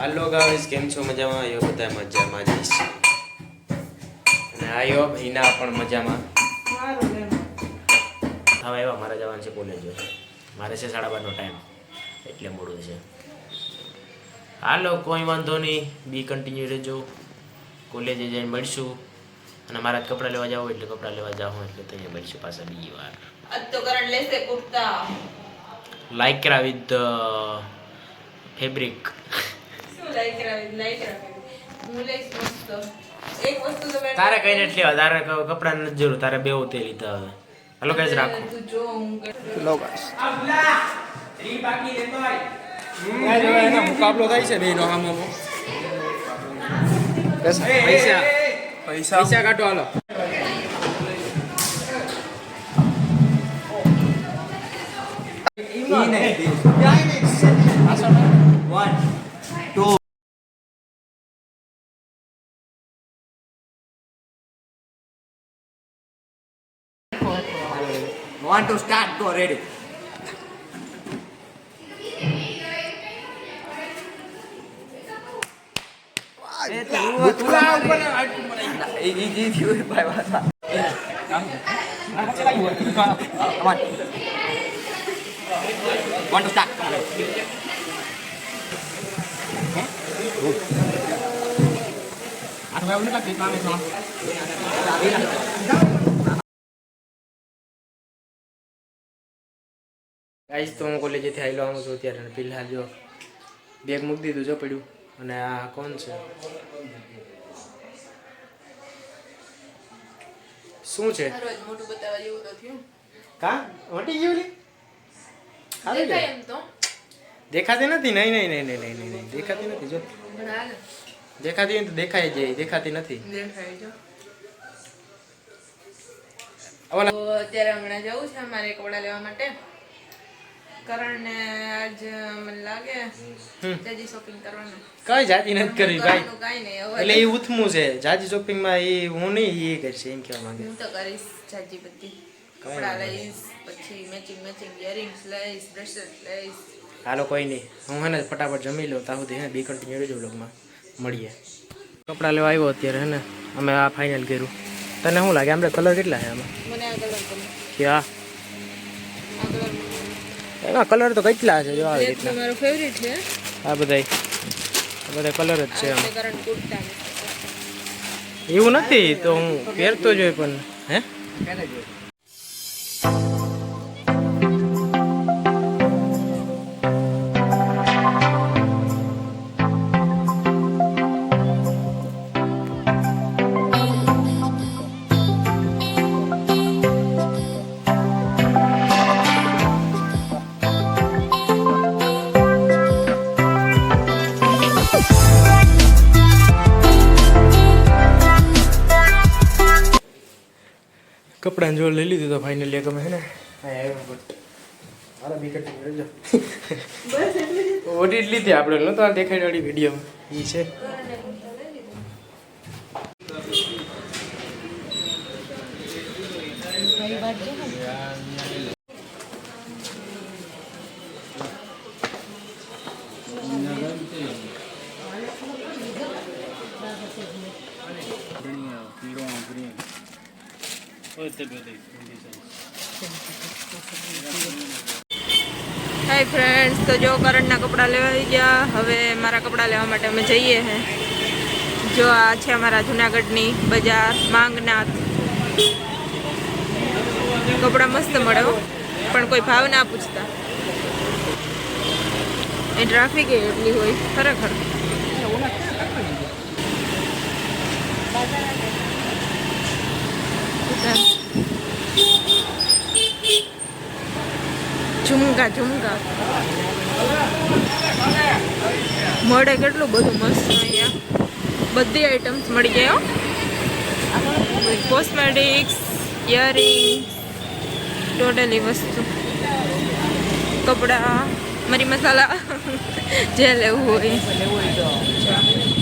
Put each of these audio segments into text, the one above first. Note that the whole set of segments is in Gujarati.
હાલો ગાઈસ કેમ છો? મજામાં? આયો બધા મજામાં જ છે અને આયો હિના પણ મજામાં. હવે એવા મારે જવાનું છે કોલેજ મારે છે સાડા બારનો ટાઈમ એટલે મોડું છે. હાલો કોઈ વાંધો નહીં. બી કન્ટિન્યુ રહેજો. કોલેજે જઈને મળશું. અને મારા કપડાં લેવા જાવ એટલે કપડાં લેવા જાવ એટલે તો અહીંયા મળશું પાછા બીજી વાર. તો કરણ લેશે કુર્તા. લાઇક્રા વિથ ફેબ્રિક શું લાઈક રાવી લાઈક રાવી હું લઈશ મસ્ત એક વસ્તુ તો મેં તારે કઈ નથી લેવા તારે કપડા કપડાં નથી જરૂર તારે બેવ તે. લીધા હવે હાલો કઈ રાખો. તું જો હું લો ગાઈસ. એનો મુકાબલો થાય છે બેનો આમાં પૈસા. પૈસા પૈસા કાઢો હાલો. want to start, go ready. Come on. Want to start? Guys તો હું કોલેજેથી આવેલો આવું છું અત્યારે અને ફિલહાલ જો બેગ મૂકી દીધું જો પડ્યું. અને આ કોણ છે? શું છે? કા? વટી ગયું દેખાતી નથી? નહીં નહીં નહીં નહીં નહીં નહીં. દેખાતી નથી જો. દેખાતી હોય તો દેખાય જાય. દેખાતી નથી. અત્યારે હમણાં જવું છે મારે કપડા લેવા માટે. કરણને આજ મને લાગે. જાજી શોપિંગ કરવાનું. કઈ જાતી નથી કરવી ભાઈ. એટલે એ ઉથમું છે. જાજી શોપિંગમાં એ હું નહીં એ કરશે એમ કેવા માંગે. હું તો કરીશ જાજી બધી. કપડા લઈશ પછી મેચિંગ મેચિંગ ઇયરિંગ્સ લઈશ બ્રેસલેટ લઈશ. હાલો કોઈ નહીં. હું હેને ફટાફટ જમી લઉં. ત્યાં સુધી હે બી કન્ટિન્યુ રહેજો બ્લોગમાં મળીએ. કપડાં લેવા આવ્યો અત્યારે હે ને. અમે આ ફાઇનલ કર્યું. તને શું લાગે? આપણે કલર કેટલા છે આમાં? મને આ કલર કે આ એમાં કલર તો કેટલા છે જો આવી રીતના? મારો ફેવરિટ છે. આ બધાય. આ બધા કલર જ છે એવું નથી તો હું પહેરતો જ હોય પણ હે? કપડાં જો લઈ લીધું તો ફાઇનલી અમે હે ને? ઓડિટ લીધી આપણે નતો આ દેખાડી વાળી વિડીયોમાં એ છે. હાય ફ્રેન્ડ્સ તો જો કરણના કપડાં લેવા આવી ગયા હવે મારા કપડાં લેવા માટે અમે જઈએ હે જો આ છે અમારા જુનાગઢની બજાર માંગનાથ કપડાં મસ્ત મળે હો પણ કોઈ ભાવ ના પૂછતા એ ટ્રાફિક એટલી હોય ખરેખર ઝુમકા ઝુમકા. મળે કેટલું બધું મસ્ત અહીંયા. બધી આઈટમ્સ મળી ગયો કોસ્મેટિક્સ ઇયરિંગ ટોટલી વસ્તુ. કપડાં, મરી મસાલા જે લેવું હોય.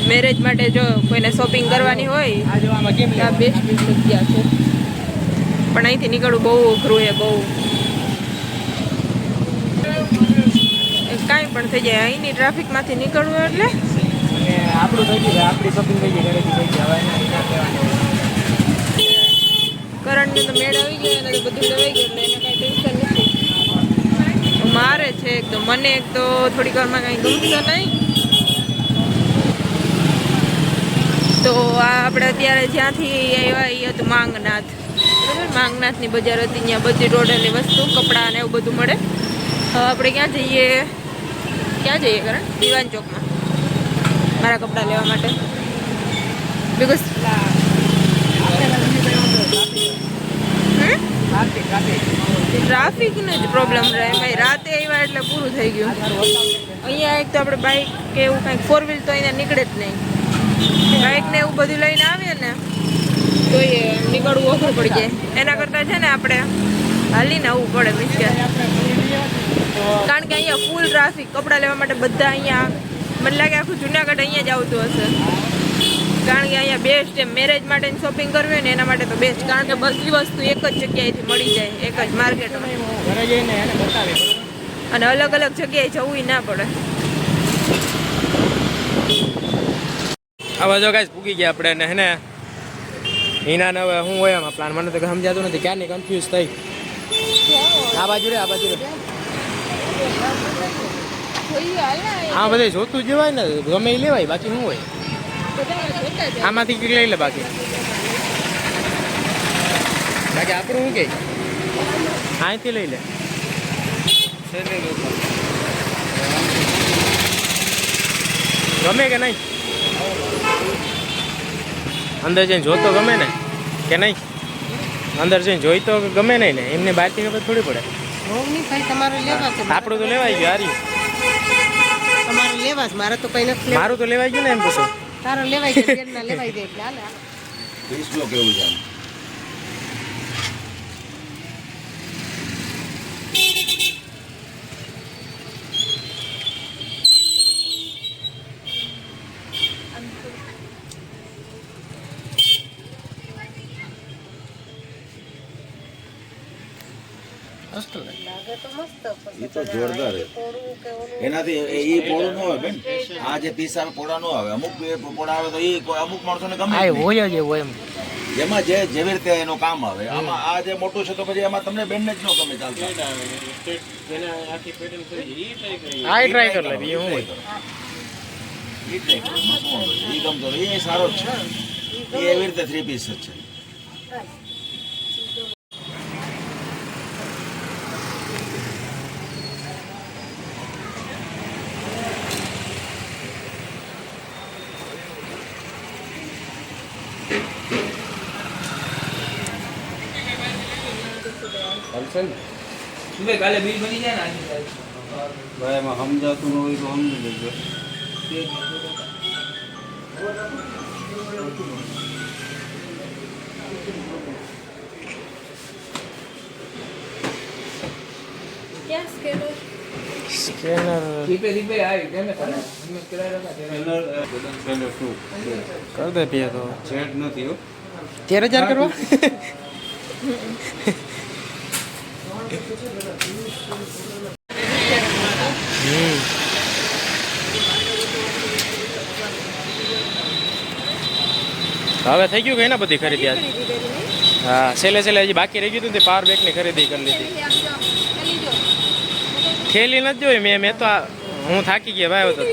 મેરેજ માટે જો કોઈને શોપિંગ કરવાની હોય આ બેસ્ટ જગ્યા છે. પણ અહીંથી નીકળવું બહુ અઘરું છે બહુ કાંઈ કાંઈ પણ થઈ જાય. અહીંની ટ્રાફિકમાંથી નીકળવું એટલે આપણું થઈ ગયું આપણી શોપિંગ થઈ ગઈ ઘરેથી થઈ ગઈ. હવે એના વિના કહેવાનું કરંટને તો મેળ આવી ગયો અને બધું લેવાઈ ગયું એટલે એને કાંઈ ટેન્શન નથી. મારે છે એક તો મને એક તો થોડીક વારમાં કાંઈ ગમતું નહીં. તો આ આપણે અત્યારે જ્યાંથી આવ્યા એ હતું માંગનાથ. બરાબર? માંગનાથની બજાર હતી ત્યાં બધી ટોટલી વસ્તુ કપડાં ને એવું બધું મળે. આપણે ક્યાં જઈએ? ક્યાં જઈએ કરણ? દિવાન ચોકમાં. મારા કપડાં લેવા માટે. બિકોઝ ટ્રાફિકનો જ પ્રોબ્લેમ રહે ભાઈ. રાતે આવ્યા એટલે પૂરું થઈ ગયું. અહીંયા એક તો આપણે બાઇક કે એવું કાંઈક ફોર વ્હીલ તો અહીંયા નીકળે જ નહીં. બાઇક ને એવું બધું લઈને આવીએ ને, તો એ નીકળવું ઓછું પડી જાય. એના કરતાં છે ને આપણે હાલીને આવવું પડે મીન્સ કે કારણ કે અહીંયા ફૂલ ટ્રાફિક કપડાં લેવા માટે બધા અહીંયા મને લાગે આખું જુનાગઢ અહીંયા જ આવતું હશે. કારણ કે અહીંયા બેસ્ટ એમ મેરેજ માટેની શોપિંગ કરવી હોય ને એના માટે તો બેસ્ટ કારણ કે બધી વસ્તુ એક જ જગ્યાએથી મળી જાય એક જ માર્કેટમાં ઘરે જઈને એને બતાવી. અને અલગ અલગ જગ્યાએ જવું ના પડે. આ બધો ગાઈસ પૂગી ગયા આપણે ને હેને હિના ને હવે શું હોય એમાં પ્લાન મને તો સમજાતું નથી. ક્યારની કન્ફ્યુઝ થઈ? આ બાજુ રે આ બાજુ રે. આ બધે જોતું જવાય ને ગમે એ લેવાય બાકી શું હોય. આમાંથી કંઈક લઈ લે બાકી. બાકી આપણું શું કે? અહીંથી લઈ લે. ગમે કે નહીં? અંદર જઈને જોતો ગમે ને? કે નહીં? અંદર જઈને જોઈ તો ગમે નહીં ને એમને બહારથી ખબર થોડી પડે. નહીં ભાઈ તમારે લેવા છે આપણું તો લેવાઈ ગયું હારી. તમારે લેવા મારે તો કઈ નથી મારું તો લેવાઈ ગયું ને એમ પૂછો. તારો લેવાય ગયો બેનના લેવાય દે એટલે હાલે એ તો જોરદાર એનાથી એ પોળું ન હોય બેન. આ જે પીસ આવે પોળા ન આવે. અમુક બે પોળા આવે તો એ કોઈ અમુક માણસોને ગમે. હોય જ હોય એમ. જેમાં જે જેવી રીતે એનું કામ આવે. આમાં આ જે મોટું છે તો પછી એમાં તમને બેનને જ ન ગમે ચાલતા. આ ટ્રાય કરી કરો? ઈ ગમતો. એ સારો જ છે. એ એવી રીતે થ્રી પીસ જ છે. ભાઈ એમાં સમજાતું ન હોય તો સમજી લેજો સ્કેનર પેલો ટુ કર દે પીએ તો સેટ નથી હો તેર હજાર કરવા હમ હવે થઈ ગયું કે એના બધી ખરીદી આજે હા છેલ્લે છેલ્લે હજી બાકી રહી ગયું હતું તે પાવર બેંકની ખરીદી કરી લીધી થેલી નથી જોઈ મેં મેં તો હું થાકી ગયા ભાઈ તો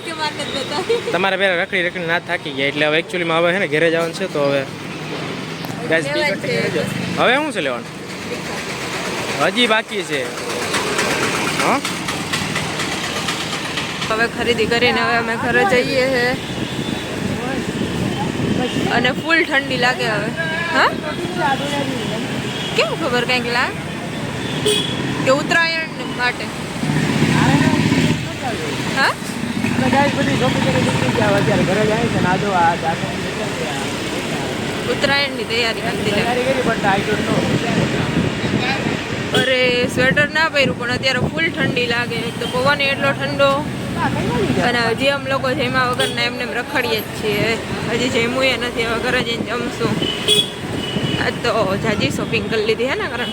તમારે પહેલાં રખડી રખડી ના થાકી ગયા એટલે હવે એકચ્યુઅલીમાં હવે છે ને ઘરે જવાનું છે તો હવે. હવે શું છે લેવાનું હજી બાકી છે. હા? હવે ખરીદી કરીને હવે અમે ઘરે જઈએ છે અને ફૂલ ઠંડી લાગે હવે. હા? કેમ ખબર કંઈક લા? કે ઉત્તરાયણ માટે. હા? ઉત્તરાયણની તૈયારી કરતી અરે સ્વેટર ના પહેર્યું પણ અત્યારે ફૂલ ઠંડી લાગે. તો પવન એટલો ઠંડો. અને હજી અમ લોકો જેમાં વગરના એમને એમ રખડીએ જ છીએ. હજી જમ્યું એ નથી હવે ઘરે જઈને જમશું. આજ તો જાજી શોપિંગ કરી લીધી હે ને કરણ?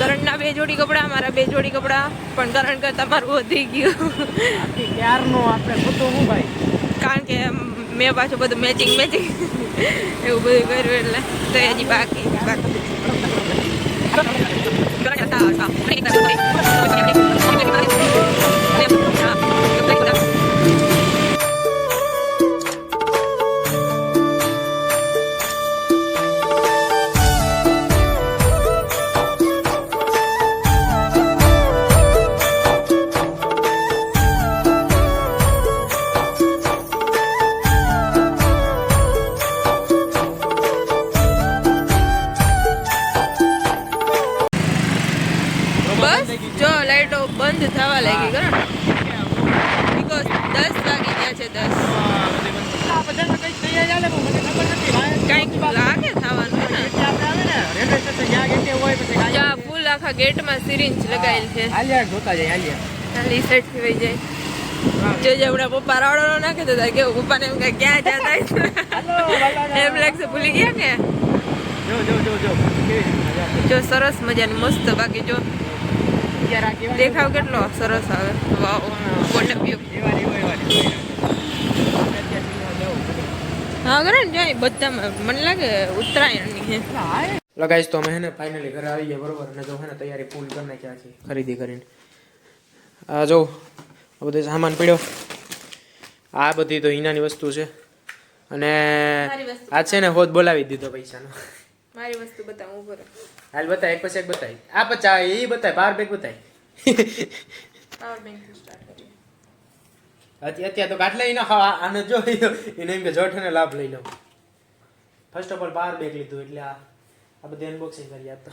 કરણના બે જોડી કપડાં મારા બે જોડી કપડાં પણ કરણ કરતાં મારું વધી ગયું. ક્યારનો આપણે ખોટું હું ભાઈ? કારણ કે મેં પાછું બધું મેચિંગ મેચિંગ એવું બધું કર્યું એટલે તો હજી બાકી બાકી. ગયા છે દસ. કંઈક લાગે થવાનું ને? જ્યાં ફૂલ આખા ગેટમાં સિરિંજ લગાવેલ છે. જોતા જાય હાલ્યા. ખાલી સેટ થઈ જાય. જો હમણાં પપ્પા રાવડો નાખે તો થાય પપ્પાને એમ કે ક્યાં જતા એમ લાગશે ભૂલી ગયા કે જો સરસ મજાની મસ્ત બાકી જો દેખાવ કેટલો સરસ આવે. વાવ વ્યૂ હા ને જાય બધામાં મને લાગે ઉત્તરાયણની છે. લગાઈશ તો અમે હે ને ફાઇનલી ઘરે આવી ગયા બરોબર? અને જો હે ને તૈયારી ફૂલ કરી નાખ્યા છે ખરીદી કરીને. આ જો આ બધો સામાન પડ્યો. આ બધી તો હિનાની વસ્તુ છે. અને આ છે ને હોદ બોલાવી દીધો પૈસાનો. મારી વસ્તુ બતાવું ઉપર હાલ બતાય એક પછી એક બતાય. આ પચા એ બતાય બાર બેગ બતાય. પાવર બેંક સ્ટાર્ટ અત્યારે તો કાઢ લઈ ખાવા આને જો એને એમ કે જોઠને લાભ લઈ લઉં ફર્સ્ટ ઓફ ઓલ બાર બેગ લીધું એટલે આ આ બધું અનબોક્સિંગ કરી આપતો.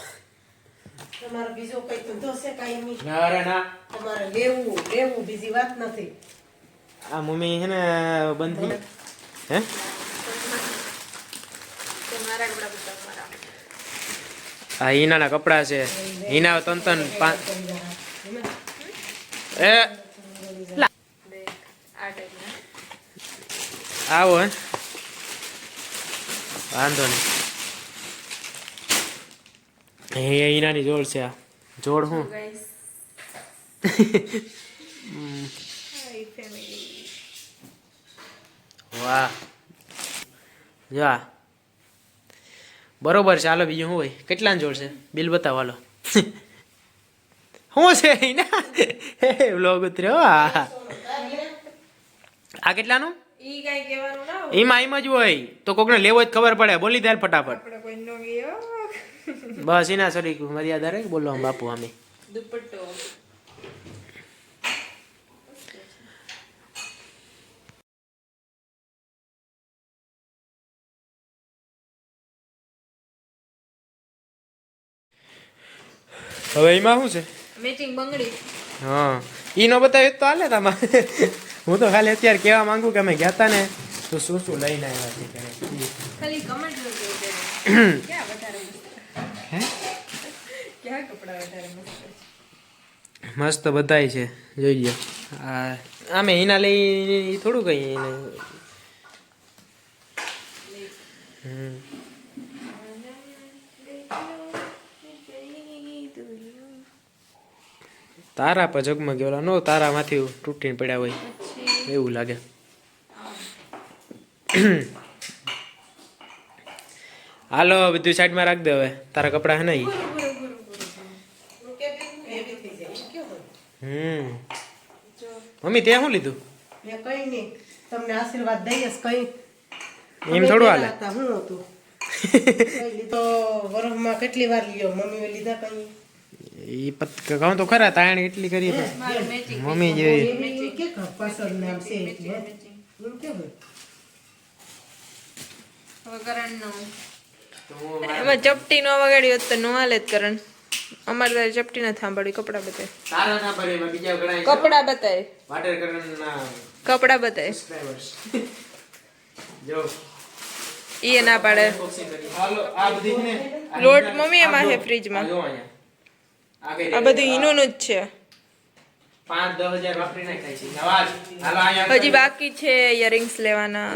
તમારે બીજો કઈ ધંધો છે કાંઈ નહીં? અરે ના તમારે લેવું લેવું બીજી વાત નથી. આ મમ્મી હે ને બંધી હે? તમારા મારા કપડા આ હિનાના કપડા છે. હિના તન તન એ આ ટાઈપના આવો હે. વાંધો નહીં. એ હિનાની જોડ છે આ. જોડ હું વાહ. જા. બરોબર ચાલો બીજું શું હોય? કેટલાની જોડ છે? બિલ બતાવો હાલો. શું છે હિના વ્લોગ ઉતર્યો. આ કેટલાનું? ઈ કાઈ કહેવાનું ના હોય. એમાં એમ જ હોય. તો કોકને લેવો જ ખબર પડે. બોલી દે ફટાફટ. આપણે કોઈ નો ગયો. બસ એના સોરી મર્યાદા રે બોલો આમ બાપુ અમે દુપટ્ટો. હવે એમાં શું છે? મેચિંગ બંગડી. હા. ઈ નો બતાવ્યું તો હાલે તમારે હું તો ખાલી અત્યારે કહેવા માંગુ કે અમે ગયા હતા ને તો શું શું લઈને આવ્યા છે મસ્ત? બધાય છે જોઈ લો આ આમે એના લઈ થોડું કઈ હમ. તારા પર જગમાં ગયેલા નો તારામાંથી તૂટીને પડ્યા હોય. એવું લાગે. હાલો બધું સાઈડમાં રાખ દે હવે. તારા કપડા હે નહીં હમ. મમ્મી તે શું લીધું? મેં કઈ નહીં. તમને આશીર્વાદ દઈએ કઈ. એમ થોડું હાલે. હતા હું હતું. કઈ લીધો. કેટલી વાર લ્યો? મમ્મીએ લીધા કઈ? ઈ પત કહું તો ખરા તાણ એટલી કરી મમ્મી જેવી. કે ઘર નામ છે એટલે એમ ચપટી નો વગાડી હોત તો નો હાલે જ કરણ. અમારે તારે ચપટી ના થાંભળી કપડા બતાય. તારા ના પડે એમાં બીજા ઘણા કપડા બતાય. વાટર કરણના કપડા બતાય. subscribers. જો. ઈ ના પાડે. ને લોટ મમ્મી એમાં હે છે ફ્રીજમાં. જો અહીંયા. આ બધું ઈનું જ છે. હજી બાકી છે ઇયરિંગ્સ લેવાના?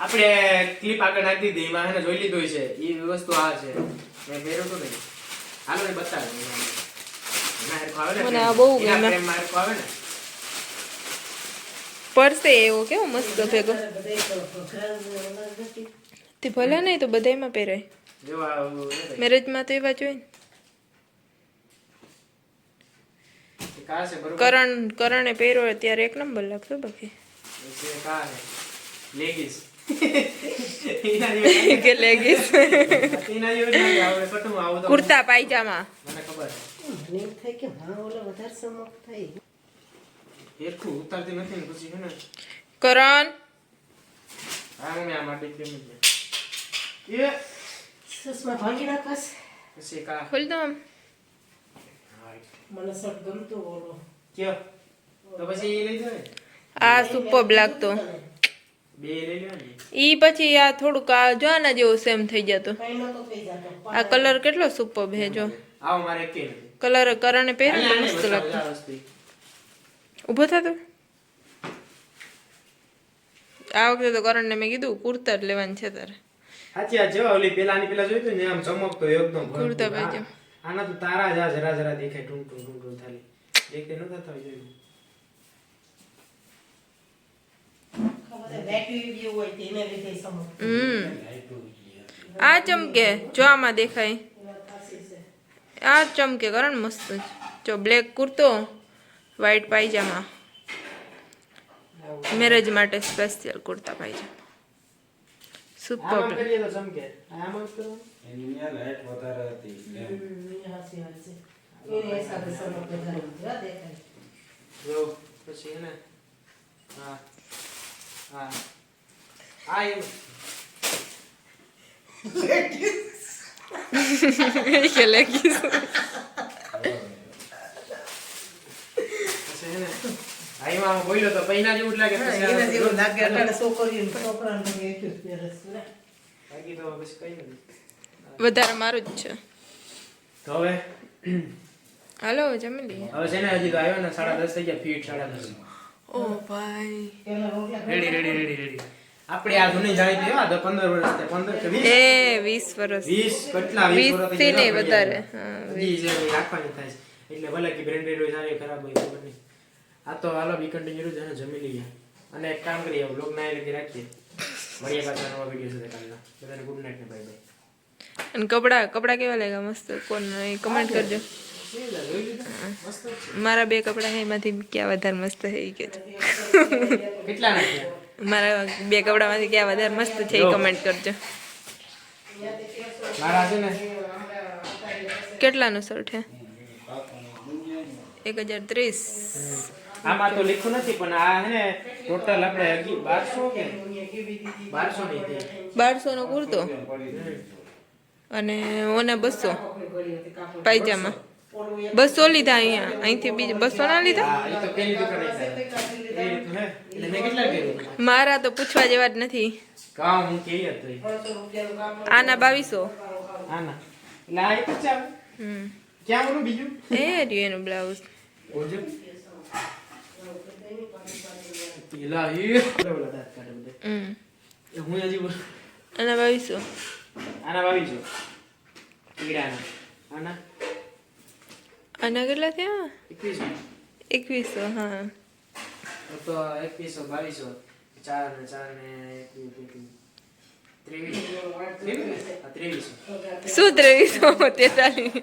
આપણે ક્લિપ આગળ નાખી દીધી એમાં એને જોઈ લીધું છે એ વસ્તુ આ છે. મેં પહેર્યું હતું નહીં હાલો એ બતાવે. મને આ બહુ ગમે. આવે ને? પરસે એવો કેવો મસ્ત ભેગો. તો તે ભલે નહીં તો બધાયમાં પહેરાય. મેરેજમાં તો એવા જોઈએ કરણ કરણે પહેર્યો ત્યારે એક નંબર લાગતો બાકી લેગીસ કે લેગીસ કુર્તા પાયજામા મને ખબર મને થાય કે હા ઓલો વધારે સમક થાય હેરખું ઉતારતી નથી ને પછી હે કરણ હા મમ્મી આ માટે કેમ છે એ સસમાં ભાંગી નાખાશ પછી કા ખોલ દો આમ મને શર્ટ ગમતો ઓલો કયો તો પછી એ લઈ જાય આ સુપર લાગતો બે લઈ લ્યો ઈ પછી આ થોડુંક આ જો આના જેવો સેમ થઈ જતો આ કલર કેટલો સુપર હે જો આવો મારે કે કલર કરણે પહેર્યો તો મસ્ત લાગતો ઊભો થતો આ વખતે તો કરણને મેં કીધું કુર્તા જ લેવાની છે તારે સાચી વાત હો, ઓલી પેલાની પેલા જોયું તું ને આમ ચમકતો એકદમ કુર્તા આના તો તારા જ જરા જરા દેખાય ટૂંક ટૂંક ટૂંક ટૂંક થાલી. દેખે ન થતા જોયું. આ ચમકે જો આમાં દેખાય. આ ચમકે કરણ મસ્ત જો. બ્લેક કુર્તો વ્હાઈટ પાયજામા મેરેજ માટે સ્પેશિયલ કુર્તા પાયજામા સુપર. કરીએ તો ચમકે આમ જ કરવાનું. એની ત્યાં લાઈટ વધારે હતી એટલે હાસી વાત એને સમક વધારે હા, દેખાય. જો પછી હે હા. હા આ એમ કે લેગીસ પછી હે ને આ એમાં આમ બોલ્યો તો પૈના જેવું લાગે એના જેવું લાગે અટાણે છોકરીઓ છોકરાને તો એટલું છે બાકી તો પછી કઈ નથી. વધારે મારું જ છે. તો હવે હાલો જમી લઈએ. હવે છે ને હજી તો આવ્યો ને સાડા દસ થઈ ગયા ફીટ સાડા દસ. ઓ ભાઈ. Ready ready ready ready. આપણે આ જૂની જાણીતી એવા તો પંદર વર્ષ થયા પંદર કે વીસ? એ વીસ વર્ષ. વીસ કેટલા વીસ વીસ વર્ષથી નહીં વધારે. વીસ. હા. એ રાખવાની થાય એટલે ભલે કે બ્રેન્ડેડ હોય સારી ખરાબ હોય ખબર નહીં. આ તો હાલો બી કન્ટિન્યુ છે જમી લઈએ. અને એક કામ કરીએ બ્લોગ ના લગી રાખીએ. મળીએ પાછા નવા વીડિયો સાથે કાલના. બધાને ગુડ નાઇટ ને બાય બાય અને કપડા કપડા કેવા લાગ્યા? મસ્ત કોણ કમેન્ટ કરજો. મારા બે કપડા છે એમાંથી ક્યાં વધારે મસ્ત છે એ કહેજો કેટલા મારા બે કપડામાંથી ક્યાં વધારે મસ્ત છે એ કમેન્ટ કરજો. મારા છે ને? કેટલાનો શર્ટ છે? એક હજાર ત્રીસ. આમાં તો લીખું નથી પણ આ હે ને ટોટલ આપણે બારસો કે બારસો બારસો નો કુર્તો? અને ઓના બસો પાયજામા. બસો લીધા અહીંયા અહીંથી બીજા બસો ના લીધા? મારા તો પૂછવા જેવા જ નથી. આના બાવીસો. એ રહ્યું એનું બ્લાઉઝ. હું હજી આના બાવીસો આના આના આના કેટલા થયા એકવીસો એકવીસો હા તો એકવીસો બાવીસો ચાર ને ચાર ને ત્રેવીસ શું ત્રેવીસો તેતાલીસ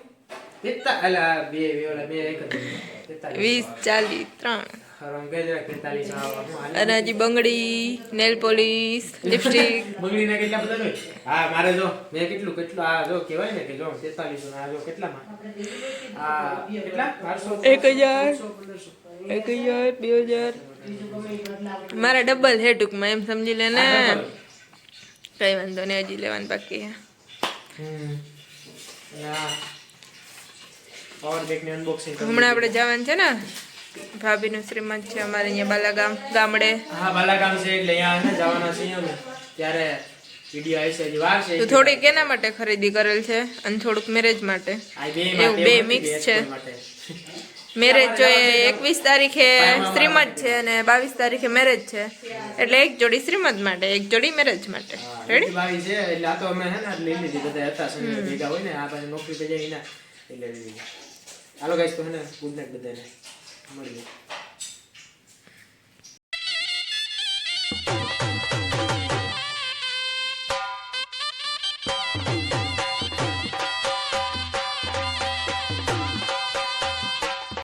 વીસ ચાલીસ ત્રણ હરામ કહી દે તેતાલીસ આવા હું હાલે. અને હજી બંગડી નેલ પોલીસ લિપસ્ટિક બંગડીના કેટલા બધા હોય હા મારે જો મેં કેટલું કેટલું આ જો કહેવાય ને કે જો તેતાલીસો ના જો કેટલામાં આ કેટલા બારસો એક હજાર. પંદરસો, પંદરસો. એક હજાર બે હજાર મારા ડબલ હે ટૂંકમાં એમ સમજી લે ને. આ કઈ વાંધો નહીં હજી લેવાનું બાકી ના ની હમણાં આપણે જવાનું છે ને? ભાભીનું શ્રીમંત છે અમારે અહીંયા બાલાગામ ગામડે. હા બાલાગામ છે એટલે અહીંયા ને જવાના છીએ અમે. ત્યારે વીડિયો આવશે હજી વાર છે. તો થોડીક કેના માટે ખરીદી કરેલ છે અને થોડુંક મેરેજ માટે. એવું બે બે છે. મેરેજ જો એકવીસ તારીખે શ્રીમદ છે અને બાવીસ તારીખે મેરેજ છે. એટલે એક જોડી શ્રીમદ માટે એક જોડી મેરેજ માટે. રેડી બાવી છે એટલે આ તો અમે હે ને લઈ લીધી બધા હતા સંજય ભેગા હોય ને આ પાસે નોકરી પે જાય એના એટલે હાલો ગાઈસ તો હે ને ગુડ નાઇટ બધાને. મળીએ.